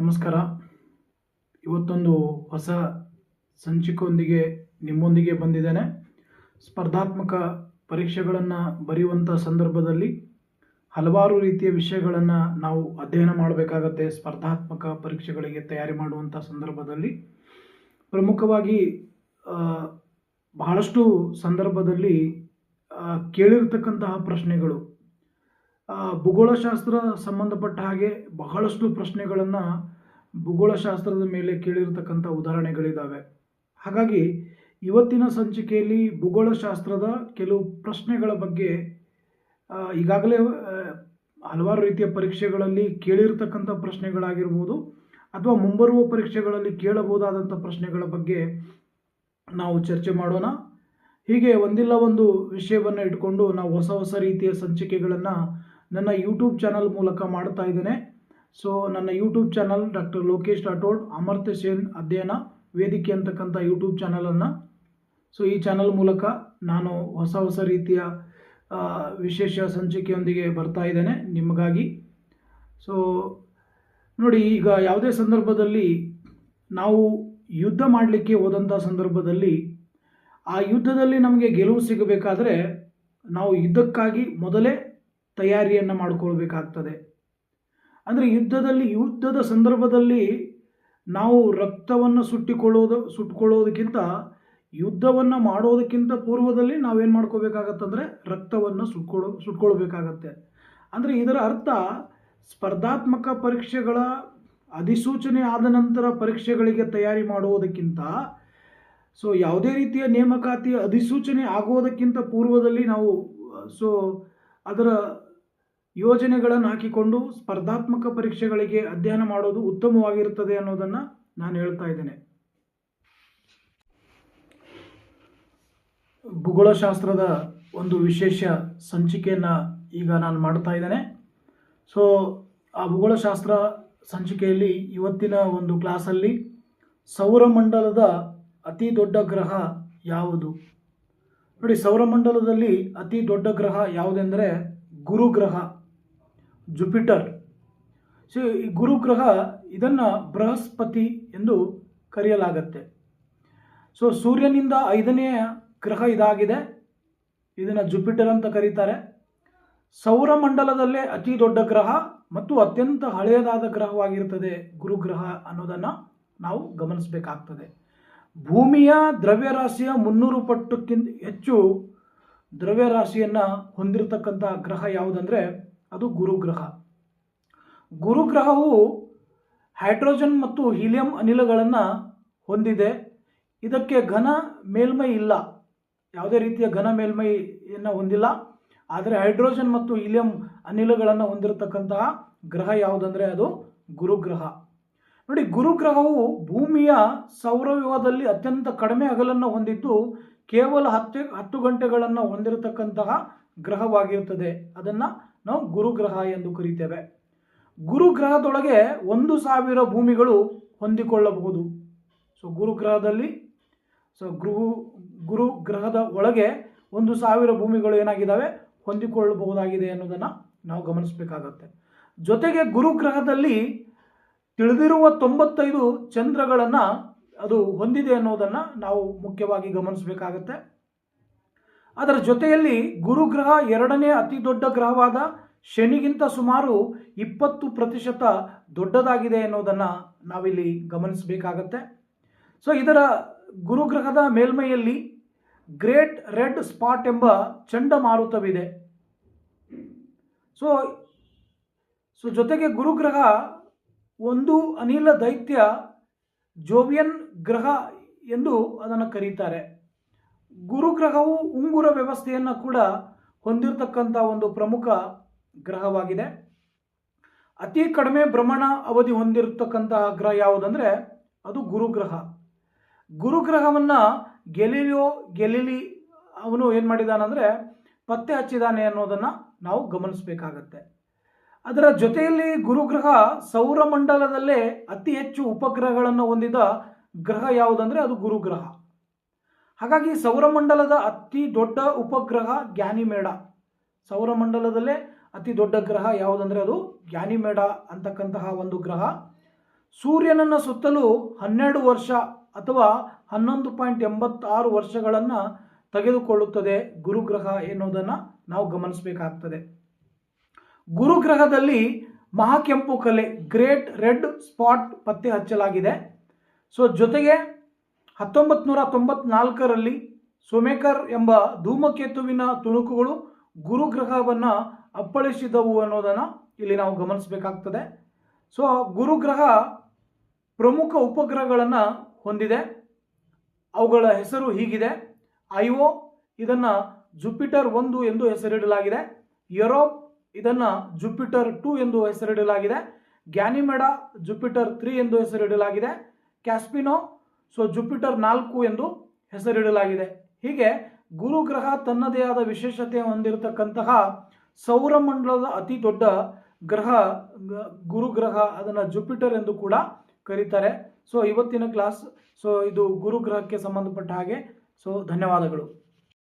ನಮಸ್ಕಾರ. ಇವತ್ತೊಂದು ಹೊಸ ಸಂಚಿಕೆಯೊಂದಿಗೆ ನಿಮ್ಮೊಂದಿಗೆ ಬಂದಿದ್ದೇನೆ. ಸ್ಪರ್ಧಾತ್ಮಕ ಪರೀಕ್ಷೆಗಳನ್ನು ಬರೆಯುವಂಥ ಸಂದರ್ಭದಲ್ಲಿ ಹಲವಾರು ರೀತಿಯ ವಿಷಯಗಳನ್ನು ನಾವು ಅಧ್ಯಯನ ಮಾಡಬೇಕಾಗತ್ತೆ, ಸ್ಪರ್ಧಾತ್ಮಕ ಪರೀಕ್ಷೆಗಳಿಗೆ ತಯಾರಿ ಮಾಡುವಂಥ ಸಂದರ್ಭದಲ್ಲಿ. ಪ್ರಮುಖವಾಗಿ ಬಹಳಷ್ಟು ಸಂದರ್ಭದಲ್ಲಿ ಕೇಳಿರ್ತಕ್ಕಂತಹ ಪ್ರಶ್ನೆಗಳು ಭೂಗೋಳಶಾಸ್ತ್ರ ಸಂಬಂಧಪಟ್ಟ ಹಾಗೆ ಬಹಳಷ್ಟು ಪ್ರಶ್ನೆಗಳನ್ನು ಭೂಗೋಳಶಾಸ್ತ್ರದ ಮೇಲೆ ಕೇಳಿರ್ತಕ್ಕಂಥ ಉದಾಹರಣೆಗಳಿದ್ದಾವೆ ಹಾಗಾಗಿ ಇವತ್ತಿನ ಸಂಚಿಕೆಯಲ್ಲಿ ಭೂಗೋಳಶಾಸ್ತ್ರದ ಕೆಲವು ಪ್ರಶ್ನೆಗಳ ಬಗ್ಗೆ ಈಗಾಗಲೇ ಹಲವಾರು ರೀತಿಯ ಪರೀಕ್ಷೆಗಳಲ್ಲಿ ಕೇಳಿರ್ತಕ್ಕಂಥ ಪ್ರಶ್ನೆಗಳಾಗಿರ್ಬೋದು ಅಥವಾ ಮುಂಬರುವ ಪರೀಕ್ಷೆಗಳಲ್ಲಿ ಕೇಳಬಹುದಾದಂಥ ಪ್ರಶ್ನೆಗಳ ಬಗ್ಗೆ ನಾವು ಚರ್ಚೆ ಮಾಡೋಣ. ಹೀಗೆ ಒಂದಿಲ್ಲ ಒಂದು ವಿಷಯವನ್ನು ಇಟ್ಕೊಂಡು ನಾವು ಹೊಸ ಹೊಸ ರೀತಿಯ ಸಂಚಿಕೆಗಳನ್ನು ನನ್ನ ಯೂಟ್ಯೂಬ್ ಚಾನಲ್ ಮೂಲಕ ಮಾಡ್ತಾ ಇದ್ದೇನೆ. ಸೊ ನನ್ನ YouTube channel doctor Lokesh Rathod Amartya Sen ಅಧ್ಯಯನ, ವೇದಿಕೆ ಅಂತಕ್ಕಂಥ ಯೂಟ್ಯೂಬ್ ಚಾನಲನ್ನು ಸೊ ಈ ಚಾನಲ್ ಮೂಲಕ ನಾನು ಹೊಸ ಹೊಸ ರೀತಿಯ ವಿಶೇಷ ಸಂಚಿಕೆಯೊಂದಿಗೆ ಬರ್ತಾ ಇದ್ದೇನೆ ನಿಮಗಾಗಿ. ಸೊ ನೋಡಿ, ಈಗ ಯಾವುದೇ ಸಂದರ್ಭದಲ್ಲಿ ನಾವು ಯುದ್ಧ ಮಾಡಲಿಕ್ಕೆ ಹೋದಂಥ ಸಂದರ್ಭದಲ್ಲಿ ಆ ಯುದ್ಧದಲ್ಲಿ ನಮಗೆ ಗೆಲುವು ಸಿಗಬೇಕಾದರೆ ನಾವು ಯುದ್ಧಕ್ಕಾಗಿ ಮೊದಲೇ ತಯಾರಿಯನ್ನು ಮಾಡಿಕೊಳ್ಬೇಕಾಗ್ತದೆ. ಅಂದರೆ ಯುದ್ಧದಲ್ಲಿ, ಯುದ್ಧದ ಸಂದರ್ಭದಲ್ಲಿ ನಾವು ರಕ್ತವನ್ನು ಸುಟ್ಟಿಕೊಳ್ಳೋದು ಸುಟ್ಟುಕೊಳ್ಳೋದಕ್ಕಿಂತ ಯುದ್ಧವನ್ನು ಮಾಡೋದಕ್ಕಿಂತ ಪೂರ್ವದಲ್ಲಿ ನಾವೇನು ಮಾಡ್ಕೋಬೇಕಾಗತ್ತಂದರೆ ರಕ್ತವನ್ನು ಸುಟ್ಕೊಳ್ಳೋ ಸುಟ್ಕೊಳ್ಬೇಕಾಗತ್ತೆ. ಅಂದರೆ ಇದರ ಅರ್ಥ ಸ್ಪರ್ಧಾತ್ಮಕ ಪರೀಕ್ಷೆಗಳ ಅಧಿಸೂಚನೆ ಆದ ನಂತರ ಪರೀಕ್ಷೆಗಳಿಗೆ ತಯಾರಿ ಮಾಡುವುದಕ್ಕಿಂತ ಸೊ ಯಾವುದೇ ರೀತಿಯ ನೇಮಕಾತಿ ಅಧಿಸೂಚನೆ ಆಗೋದಕ್ಕಿಂತ ಪೂರ್ವದಲ್ಲಿ ನಾವು, ಸೊ ಅದರ ಯೋಜನೆಗಳನ್ನು ಹಾಕಿಕೊಂಡು ಸ್ಪರ್ಧಾತ್ಮಕ ಪರೀಕ್ಷೆಗಳಿಗೆ ಅಧ್ಯಯನ ಮಾಡೋದು ಉತ್ತಮವಾಗಿರುತ್ತದೆ ಅನ್ನೋದನ್ನು ನಾನು ಹೇಳ್ತಾ ಇದ್ದೇನೆ. ಭೂಗೋಳಶಾಸ್ತ್ರದ ಒಂದು ವಿಶೇಷ ಸಂಚಿಕೆಯನ್ನು ಈಗ ನಾನು ಮಾಡ್ತಾ ಇದ್ದೇನೆ. ಸೊ ಆ ಭೂಗೋಳಶಾಸ್ತ್ರ ಸಂಚಿಕೆಯಲ್ಲಿ ಇವತ್ತಿನ ಒಂದು ಕ್ಲಾಸಲ್ಲಿ ಸೌರಮಂಡಲದ ಅತಿ ದೊಡ್ಡ ಗ್ರಹ ಯಾವುದು? ನೋಡಿ, ಸೌರಮಂಡಲದಲ್ಲಿ ಅತಿ ದೊಡ್ಡ ಗ್ರಹ ಯಾವುದೆಂದರೆ ಗುರುಗ್ರಹ, ಜುಪಿಟರ್. ಸೊ ಈ ಗುರುಗ್ರಹ ಇದನ್ನು ಬೃಹಸ್ಪತಿ ಎಂದು ಕರೆಯಲಾಗತ್ತೆ. ಸೊ ಸೂರ್ಯನಿಂದ ಐದನೆಯ ಗ್ರಹ ಇದಾಗಿದೆ. ಇದನ್ನು ಜುಪಿಟರ್ ಅಂತ ಕರೀತಾರೆ. ಸೌರಮಂಡಲದಲ್ಲೇ ಅತಿ ದೊಡ್ಡ ಗ್ರಹ ಮತ್ತು ಅತ್ಯಂತ ಹಳೆಯದಾದ ಗ್ರಹವಾಗಿರುತ್ತದೆ ಗುರುಗ್ರಹ ಅನ್ನೋದನ್ನು ನಾವು ಗಮನಿಸಬೇಕಾಗ್ತದೆ. ಭೂಮಿಯ ದ್ರವ್ಯರಾಶಿಯ ಮುನ್ನೂರು ಪಟ್ಟಕ್ಕಿಂತ ಹೆಚ್ಚು ದ್ರವ್ಯರಾಶಿಯನ್ನು ಹೊಂದಿರತಕ್ಕಂಥ ಗ್ರಹ ಯಾವುದಂದರೆ ಅದು ಗುರುಗ್ರಹ. ಗುರುಗ್ರಹವು ಹೈಡ್ರೋಜನ್ ಮತ್ತು ಹೀಲಿಯಂ ಅನಿಲಗಳನ್ನು ಹೊಂದಿದೆ. ಇದಕ್ಕೆ ಘನ ಮೇಲ್ಮೈ ಇಲ್ಲ. ಯಾವುದೇ ರೀತಿಯ ಘನ ಮೇಲ್ಮೈಯನ್ನು ಹೊಂದಿಲ್ಲ. ಆದರೆ ಹೈಡ್ರೋಜನ್ ಮತ್ತು ಹೀಲಿಯಂ ಅನಿಲಗಳನ್ನು ಹೊಂದಿರತಕ್ಕಂತಹ ಗ್ರಹ ಯಾವುದಂದರೆ ಅದು ಗುರುಗ್ರಹ. ನೋಡಿ, ಗುರುಗ್ರಹವು ಭೂಮಿಯ ಸೌರವ್ಯೂಹದಲ್ಲಿ ಅತ್ಯಂತ ಕಡಿಮೆ ಅಗಲನ್ನು ಹೊಂದಿದ್ದು ಕೇವಲ ಹತ್ತು ಹತ್ತು ಗಂಟೆಗಳನ್ನು ಹೊಂದಿರತಕ್ಕಂತಹ ಗ್ರಹವಾಗಿರುತ್ತದೆ. ಅದನ್ನು ನಾವು ಗುರುಗ್ರಹ ಎಂದು ಕರೀತೇವೆ. ಗುರುಗ್ರಹದೊಳಗೆ ಒಂದು ಸಾವಿರ ಭೂಮಿಗಳು ಹೊಂದಿಕೊಳ್ಳಬಹುದು. ಸೊ ಗುರುಗ್ರಹದಲ್ಲಿ ಸೊ ಗೃಹ ಗುರು ಗ್ರಹದ ಒಳಗೆ ಒಂದು ಸಾವಿರ ಭೂಮಿಗಳು ಏನಾಗಿದ್ದಾವೆ? ಹೊಂದಿಕೊಳ್ಳಬಹುದಾಗಿದೆ ಅನ್ನೋದನ್ನು ನಾವು ಗಮನಿಸಬೇಕಾಗತ್ತೆ. ಜೊತೆಗೆ ಗುರುಗ್ರಹದಲ್ಲಿ ತಿಳಿದಿರುವ ತೊಂಬತ್ತೈದು ಚಂದ್ರಗಳನ್ನು ಅದು ಹೊಂದಿದೆ ಅನ್ನೋದನ್ನು ನಾವು ಮುಖ್ಯವಾಗಿ ಗಮನಿಸಬೇಕಾಗತ್ತೆ. ಅದರ ಜೊತೆಯಲ್ಲಿ ಗುರುಗ್ರಹ ಎರಡನೇ ಅತಿ ದೊಡ್ಡ ಗ್ರಹವಾದ ಶನಿಗಿಂತ ಸುಮಾರು ಇಪ್ಪತ್ತು ಪ್ರತಿಶತ ದೊಡ್ಡದಾಗಿದೆ ಅನ್ನೋದನ್ನು ನಾವಿಲ್ಲಿ ಗಮನಿಸಬೇಕಾಗತ್ತೆ. ಸೊ ಇದರ ಗುರುಗ್ರಹದ ಮೇಲ್ಮೈಯಲ್ಲಿ ಗ್ರೇಟ್ ರೆಡ್ ಸ್ಪಾಟ್ ಎಂಬ ಚಂಡಮಾರುತವಿದೆ. ಸೊ ಸೊ ಜೊತೆಗೆ ಗುರುಗ್ರಹ ಒಂದು ಅನಿಲ ದೈತ್ಯ ಜೋವಿಯನ್ ಗ್ರಹ ಎಂದು ಅದನ್ನು ಕರೀತಾರೆ. ಗುರುಗ್ರಹವು ಉಂಗುರ ವ್ಯವಸ್ಥೆಯನ್ನು ಕೂಡ ಹೊಂದಿರತಕ್ಕಂಥ ಒಂದು ಪ್ರಮುಖ ಗ್ರಹವಾಗಿದೆ. ಅತಿ ಕಡಿಮೆ ಭ್ರಮಣ ಅವಧಿ ಹೊಂದಿರತಕ್ಕಂತಹ ಗ್ರಹ ಯಾವುದಂದರೆ ಅದು ಗುರುಗ್ರಹ. ಗುರುಗ್ರಹವನ್ನು ಗೆಲಿಲಿಯೋ ಗೆಲಿಲಿ ಅವನು ಏನು ಮಾಡಿದಾನಂದರೆ ಪತ್ತೆ ಹಚ್ಚಿದಾನೆ ಅನ್ನೋದನ್ನು ನಾವು ಗಮನಿಸಬೇಕಾಗತ್ತೆ. ಅದರ ಜೊತೆಯಲ್ಲಿ ಗುರುಗ್ರಹ ಸೌರಮಂಡಲದಲ್ಲೇ ಅತಿ ಹೆಚ್ಚು ಉಪಗ್ರಹಗಳನ್ನು ಹೊಂದಿದ ಗ್ರಹ ಯಾವುದಂದರೆ ಅದು ಗುರುಗ್ರಹ. ಹಾಗಾಗಿ ಸೌರಮಂಡಲದ ಅತಿ ದೊಡ್ಡ ಉಪಗ್ರಹ ಗ್ಯಾನಿಮೇಡ ಸೌರಮಂಡಲದಲ್ಲೇ ಅತಿ ದೊಡ್ಡ ಗ್ರಹ ಯಾವುದಂದರೆ ಅದು ಗ್ಯಾನಿಮೇಡ ಅಂತಕ್ಕಂತಹ ಒಂದು ಗ್ರಹ. ಸೂರ್ಯನನ್ನು ಸುತ್ತಲೂ ಹನ್ನೆರಡು ವರ್ಷ ಅಥವಾ ಹನ್ನೊಂದು ಪಾಯಿಂಟ್ ಎಂಬತ್ತಾರು ವರ್ಷಗಳನ್ನು ತೆಗೆದುಕೊಳ್ಳುತ್ತದೆ ಗುರುಗ್ರಹ ಎನ್ನುವುದನ್ನು ನಾವು ಗಮನಿಸಬೇಕಾಗ್ತದೆ. ಗುರುಗ್ರಹದಲ್ಲಿ ಮಹಾಕೆಂಪು ಕಲೆ, ಗ್ರೇಟ್ ರೆಡ್ ಸ್ಪಾಟ್ ಪತ್ತೆ ಹಚ್ಚಲಾಗಿದೆ. ಸೊ, ಜೊತೆಗೆ ಹತ್ತೊಂಬತ್ತು ನೂರ ತೊಂಬತ್ನಾಲ್ಕರಲ್ಲಿ ಸೋಮೇಕರ್ ಎಂಬ ಧೂಮಕೇತುವಿನ ತುಣುಕುಗಳು ಗುರುಗ್ರಹವನ್ನು ಅಪ್ಪಳಿಸಿದವು ಅನ್ನೋದನ್ನು ಇಲ್ಲಿ ನಾವು ಗಮನಿಸಬೇಕಾಗ್ತದೆ. ಸೊ, ಗುರುಗ್ರಹ ಪ್ರಮುಖ ಉಪಗ್ರಹಗಳನ್ನು ಹೊಂದಿದೆ. ಅವುಗಳ ಹೆಸರು ಹೀಗಿದೆ. ಐಒ, ಇದನ್ನು ಜುಪಿಟರ್ ಒಂದು ಎಂದು ಹೆಸರಿಡಲಾಗಿದೆ. ಯುರೋಪ್ ಇದನ್ನು ಜುಪಿಟರ್ ಟೂ ಎಂದು ಹೆಸರಿಡಲಾಗಿದೆ ಗ್ಯಾನಿಮೆಡ ಜುಪಿಟರ್ ತ್ರೀ ಎಂದು ಹೆಸರಿಡಲಾಗಿದೆ ಕ್ಯಾಸ್ಪಿನೋ ಸೊ ಜುಪಿಟರ್ ನಾಲ್ಕು ಎಂದು ಹೆಸರಿಡಲಾಗಿದೆ. ಹೀಗೆ ಗುರುಗ್ರಹ ತನ್ನದೇ ಆದ ವಿಶೇಷತೆ ಹೊಂದಿರತಕ್ಕಂತಹ ಸೌರಮಂಡಲದ ಅತಿ ದೊಡ್ಡ ಗ್ರಹ ಗುರುಗ್ರಹ ಅದನ್ನು ಜುಪಿಟರ್ ಎಂದು ಕೂಡ ಕರೀತಾರೆ. ಸೊ ಇವತ್ತಿನ ಕ್ಲಾಸ್ ಸೊ ಇದು ಗುರುಗ್ರಹಕ್ಕೆ ಸಂಬಂಧಪಟ್ಟ ಹಾಗೆ. ಸೊ ಧನ್ಯವಾದಗಳು.